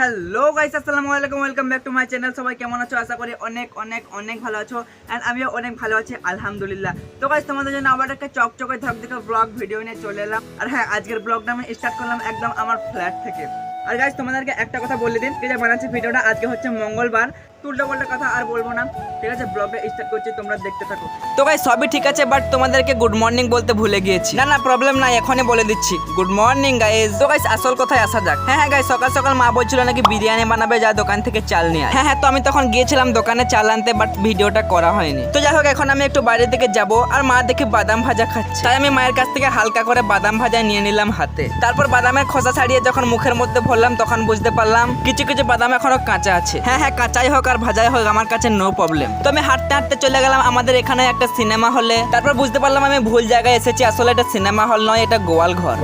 Hello guys আসসালামু আলাইকুম welcome back to my channel সবাই কেমন আছো? আশা করি অনেক অনেক অনেক ভালো আছো। অ্যান্ড আমিও অনেক ভালো আছি, আলহামদুলিল্লাহ। তো গাইস তোমাদের জন্য আবার একটা চকচকে ধকধকে ব্লগ ভিডিও নিয়ে চলে এলাম। আর হ্যাঁ আজকের ব্লগটা আমি স্টার্ট করলাম একদম আমার ফ্ল্যাট থেকে। আর গাইস তোমাদেরকে একটা কথা বলে দিন যে বানাচ্ছি ভিডিওটা আজকে হচ্ছে মঙ্গলবার। উল্টো পাল্টা কথা আর বলব না। ঠিক আছে ব্লগটা স্টার্ট করছি, তোমরা দেখতে থাকো। তো গাইস সবই ঠিক আছে বাট তোমাদেরকে গুড মর্নিং বলতে ভুলে গিয়েছি। না না প্রবলেম নাই, এখনই বলে দিচ্ছি। গুড মর্নিং তো আসল কথায় আসা যাক। হ্যাঁ হ্যাঁ গাইস সকাল সকাল মা নাকি বিরিয়ানি বানাবে, যা দোকান থেকে চাল হ্যাঁ হ্যাঁ তো আমি তখন গিয়েছিলাম দোকানে চাল আনতে বাট ভিডিওটা করা হয়নি। তো যাই হোক, এখন আমি একটু বাইরের দিকে যাব, আর মা দেখি বাদাম ভাজা খাচ্ছে। তাই আমি মায়ের কাছ থেকে হালকা করে বাদাম ভাজা নিয়ে নিলাম হাতে। তারপর বাদামের খোসা ছাড়িয়ে যখন মুখের মধ্যে ভরলাম, তখন বুঝতে পারলাম, কিছু কিছু বাদাম এখনও কাঁচা আছে। হ্যাঁ হ্যাঁ কাঁচাই হোক আর ভাজাই হোক, আমার কাছে নো প্রবলেম তো আমি হাঁটতে হাঁটতে চলে গেলাম আমাদের এখানে একটা সিনেমা হলে তারপর বুঝতে পারলাম আমি ভুল জায়গায় এসেছি, আসলে এটা সিনেমা হল নয়, এটা গোয়াল ঘর।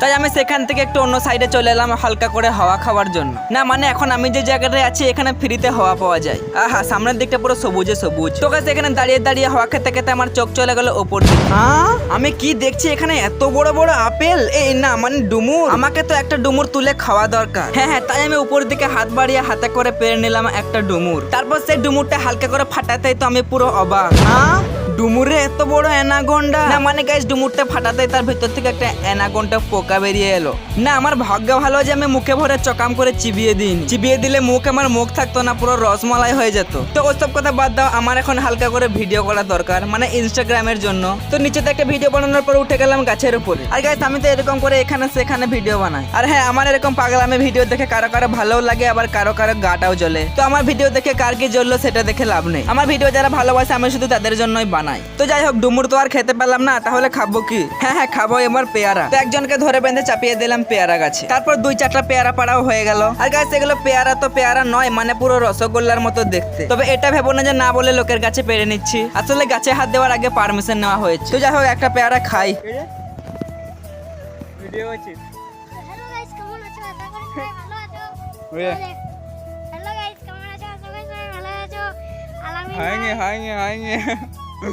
তাই আমি সেখান থেকে একটু অন্য সাইডে চলে এলাম হালকা করে হাওয়া খাওয়ার জন্য। না মানে এখন আমি যে জায়গাটায় আছি এখানে ফ্রিতে হাওয়া পাওয়া যায়। আহা সামনের দিকটা পুরো সবুজে সবুজ। তো গাছ এখানে দাঁড়িয়ে দাঁড়িয়ে হাওয়া খেতে খেতে আমার চোখ চলে গেল ওপর দিকে। আমি কি দেখছি এখানে এত বড় বড় আপেল? এই না মানে ডুমুর। আমাকে তো একটা ডুমুর তুলে খাওয়া দরকার। হ্যাঁ হ্যাঁ তাই আমি উপর দিকে হাত বাড়িয়ে হাতে করে পেরে নিলাম একটা ডুমুর। তারপর সেই ডুমুরটা হালকা করে ফাটাতেই তো আমি পুরো অবাক। হ্যাঁ ডুমুরে এত বড় অ্যানাগন্ডা না মানে গাইস ডুমুরটা ফাটাতে তার ভেতর থেকে একটা অ্যানাগন্ডা পোকা বেরিয়ে এলো। না, আমার ভাগ্য ভালো যে আমি মুখে ভরে চকাম করে চিবিয়ে দিন চিবিয়ে দিলে মুখ আমার মুখ থাকতো না, পুরো রসমালাই হয়ে যেত। তো ওসব কথা বাদ দাও, আমার এখন হালকা করে ভিডিও করা দরকার মানে ইনস্টাগ্রামের জন্য। তো নিচেতে একটা ভিডিও বানানোর পর উঠে গেলাম গাছের উপরে। আর গাইস আমি তো এরকম করে এখানে সেখানে ভিডিও বানাই। আর হ্যাঁ আমার এরকম পাগলামে ভিডিও দেখে কারও কারও ভালোও লাগে, আবার কারও কারও গাটাও জ্বলে। তো আমার ভিডিও দেখে কার কি জ্বললো সেটা দেখে লাভ নেই। আমার ভিডিও যারা ভালোবাসে, আমি শুধু তাদের জন্যই বানাই। তো যাই হোক ডুমুর তো আর খেতে পেলাম না তাহলে খাব কি? হ্যাঁ হ্যাঁ খাব এবার পেয়ারা। তো একজনকে ধরে বেঁধে চাপিয়ে দিলাম পেয়ারা গাছে। তারপর দুই চারটা পেয়ারা পাড়াও হয়ে গেল। আর গাছ এগুলো পেয়ারা তো পেয়ারা নয় মানে পুরো রসগোল্লার মতো দেখতে। তবে এটা ভেবো না যে না বলে লোকের কাছে পেরে নিচ্ছি। আসলে গাছে হাত দেওয়ার আগে পারমিশন নেওয়া হয়েছে। তো যাই হোক একটা পেয়ারা খাই। ভিডিও আছে। হ্যালো গাইস কেমন আছো? আশা করি সবাই ভালো আছো। হ্যালো গাইস কেমন আছো? আশা করি সবাই ভালো আছো। আলামিন হাইনি হাইনি হাইনি লে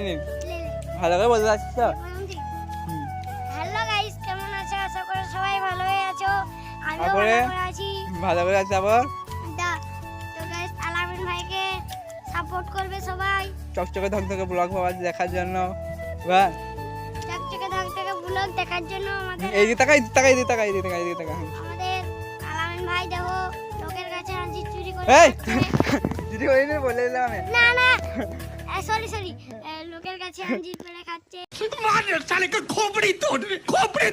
লে। ভালো করে বলতে পারছিস তো? হ্যালো গাইস কেমন আছো? আশা করি সবাই ভালোই আছো। আমিও ভালো করে আছি। ভালো করে আছে আবার? তো গাইস আলামিন ভাইকে সাপোর্ট করবে সবাই। চকচকে ধকধকে ব্লগ পাওয়া দেখার জন্য। বা চকচকে ধাক থেকে ব্লগ দেখার জন্য আমাদের এই দিকে তাকাই তাকাই দিকে তাকাই দিকে তাকাই দিকে তাকাই। আমাদের আলামিন ভাই দেখো লোকের কাছে আনছি চুরি করে এই! কিছু হয়নি বলে দিলাম না না। সরি সরি লোকের কাছে খাচ্ছে। মানের খোপড়ি খোপড়ি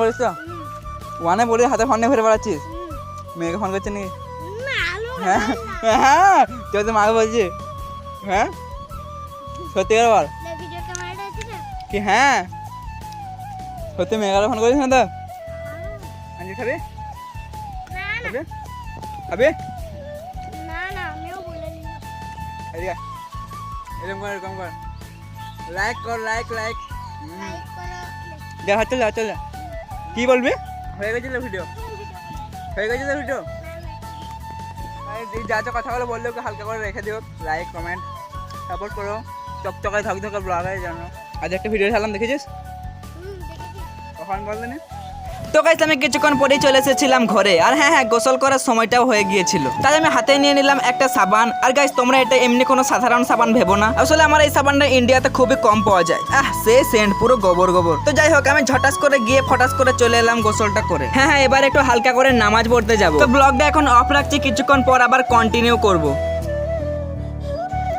বলিস তো? ওয়ানে হাতে ফোনে ঘুরে বেড়াচ্ছিস? মেয়েকে ফোন করছে নাকি? হ্যাঁ হ্যাঁ কেউ মাকে বলছিস হ্যাঁ? সত্যি বল। কি হ্যাঁ? সত্যি মেয়েকে ফোন করিস না তো। আঞ্জি খাবি? না না। খাবি? খাবি? না না আমিও বলে নিলাম এদিকে এরকম কর এরকম কর। লাইক কর লাইক লাইক লাইক করো দেখা চলে যা চলে যা। কি বলবি? হয়ে গেছিল ভিডিও হয়ে গেছিল ভিডিও যা যা কথাগুলো বলল ওকে হালকা করে রেখে দিও। লাইক কমেন্ট সাপোর্ট করো। চকচকায় ধক ধকে ব্লগের জন্য। আজ একটা ভিডিও ছাড়লাম দেখেছিস? তো গাইস আমি কিছুক্ষণ পরেই চলে এসেছিলাম ঘরে। আর হ্যাঁ হ্যাঁ গোসল করার সময়টাও হয়ে গিয়েছিল। তাই আমি হাতে নিয়ে নিলাম একটা সাবান। আর গাইস তোমরা এটা এমনি কোনো সাধারণ সাবান ভেবো না। আসলে আমার এই সাবানটা ইন্ডিয়াতে খুবই কম পাওয়া যায়। আহ, সে সেন্ট পুরো গোবর গোবর। তো যাই হোক, আমি ঝটাস করে গিয়ে ফটাস করে চলে এলাম গোসলটা করে। হ্যাঁ হ্যাঁ এবার একটু হালকা করে নামাজ পড়তে যাব। তো ব্লগটা এখন অফ রাখছি, কিছুক্ষণ পর আবার কন্টিনিউ করব।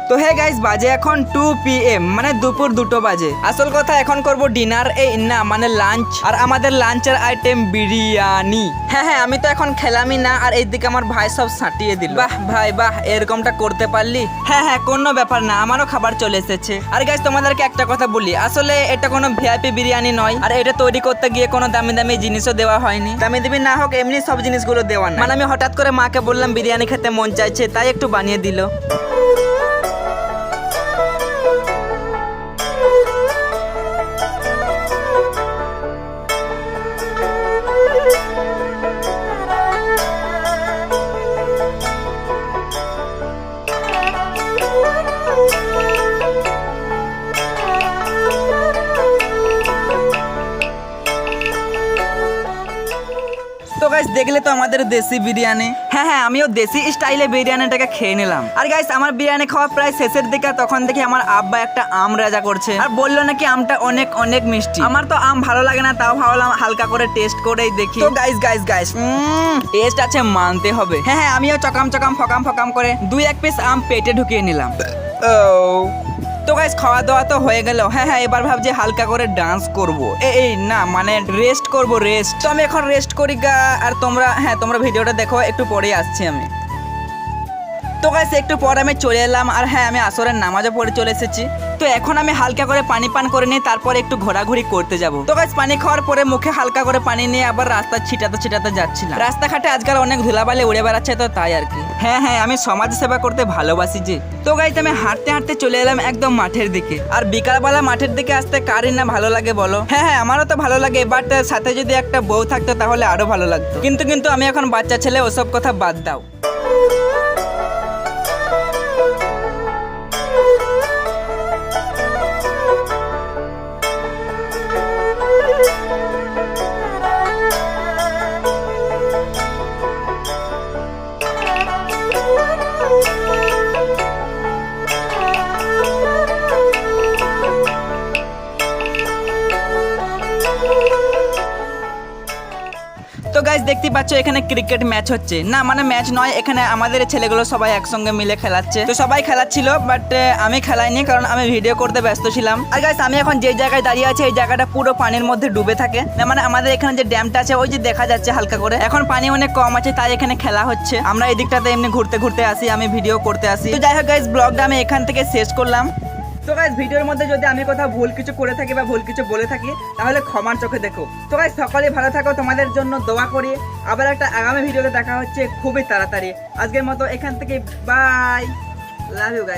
তো হে গাইস বাজে এখন টু পি এম মানে দুপুর দুটো বাজে। আসল কথা, এখন করব ডিনার এই না মানে লাঞ্চ আর আমাদের লাঞ্চের আইটেম বিরিয়ানি। হ্যাঁ হ্যাঁ আমি তো এখন খেলামই না, আর এইদিকে আমার ভাই সব সাঁটিয়ে দিল। বাহ, ভাই, বাহ, এরকমটা করতে পারলি? হ্যাঁ হ্যাঁ কোনো ব্যাপার না, আমারও খাবার চলে এসেছে। আর গাইস তোমাদেরকে একটা কথা বলি, আসলে এটা কোনো ভিআইপি বিরিয়ানি নয়, আর এটা তৈরি করতে গিয়ে কোনো দামি দামি জিনিসও দেওয়া হয়নি। দামি দামি না হোক, এমনি সব জিনিসগুলো দেওয়া মানে আমি হঠাৎ করে মাকে বললাম, বিরিয়ানি খেতে মন চাইছে, তাই একটু বানিয়ে দিল। গাইস দেখলে তো আমাদের দেশি বিরিয়ানি। হ্যাঁ হ্যাঁ আমিও দেশি স্টাইলে বিরিয়ানিটাকে খেয়ে নিলাম। আর গাইস আমার বিরিয়ানি খাওয়া প্রায় শেষের দিকে, তখন দেখি আমার আব্বা একটা আম রাজা করছে। আর বলল নাকি আমটা অনেক অনেক মিষ্টি। আমার তো আম ভালো লাগে না, তাও ভাবলাম হালকা করে টেস্ট করেই দেখি। তো গাইস গাইস গাইস টেস্ট আছে মানতে হবে। হ্যাঁ হ্যাঁ আমিও চকাম চকাম, ফকাম ফকাম করে দুই এক পিস আম পেটে ঢুকিয়ে নিলাম। তো গাইস খাওয়া দাওয়া তো হয়ে গেল। হ্যাঁ হ্যাঁ এবার ভাবছি হালকা করে ডান্স করব। এই না মানে রেস্ট করব রেস্ট তো আমি এখন রেস্ট করি গা, আর তোমরা হ্যাঁ তোমরা ভিডিওটা দেখো, একটু পরেই আসছি আমি। তো গাইস একটু পরে আমি চলে এলাম, আর হ্যাঁ আমি আসরের নামাজও পড়ে চলে এসেছি। তো এখন আমি হালকা করে পানি পান করে নিই তারপর একটু ঘোরাঘুরি করতে যাব। তো গাইস পানি খাওয়ার পরে মুখে হালকা করে পানি নিয়ে আবার রাস্তা ছিটাতে ছিটাতে যাচ্ছিলাম। রাস্তাঘাটে আজকাল অনেক ধুলাবালি উড়ে বেড়াচ্ছে তো তাই আর কি। হ্যাঁ হ্যাঁ আমি সমাজ সেবা করতে ভালোবাসি যে। তো গাইস আমি হাঁটতে হাঁটতে চলে এলাম একদম মাঠের দিকে। আর বিকালবেলা মাঠের দিকে আসতে কারই না ভালো লাগে বলো? হ্যাঁ হ্যাঁ আমারও তো ভালো লাগে বাট সাথে যদি একটা বউ থাকতো তাহলে আরও ভালো লাগতো। কিন্তু কিন্তু আমি এখন বাচ্চা ছেলে, ওসব কথা বাদ দাও। তো গাইজ দেখতে পাচ্ছ, এখানে ক্রিকেট ম্যাচ হচ্ছে। না মানে ম্যাচ নয়, এখানে আমাদের ছেলেগুলো সবাই একসঙ্গে মিলে খেলাচ্ছে। তো সবাই খেলাচ্ছিল বাট আমি খেলাইনি, কারণ আমি ভিডিও করতে ব্যস্ত ছিলাম। আর গাইজ আমি এখন যে জায়গায় দাঁড়িয়ে আছি, এই জায়গাটা পুরো পানির মধ্যে ডুবে থাকে। না মানে আমাদের এখানে যে ড্যামটা আছে, ওই যে দেখা যাচ্ছে হালকা করে। এখন পানি অনেক কম আছে, তাই এখানে খেলা হচ্ছে। আমরা এই দিকটাতে এমনি ঘুরতে ঘুরতে আসি, আমি ভিডিও করতে আসি। তো যাই হোক গাইজ ব্লগটা আমি এখান থেকে শেষ করলাম। তো গাইজ ভিডিওর মধ্যে যদি আমি কোথাও ভুল কিছু করে থাকি বা ভুল কিছু বলে থাকি, তাহলে ক্ষমার চোখে দেখো। তো গাইজ সকলে ভালো থাকো, তোমাদের জন্য দোয়া করি। আবার একটা আগামী ভিডিওতে দেখা হচ্ছে খুবই তাড়াতাড়ি। আজকের মতো এখান থেকে বাই লাভ ইউ গাইজ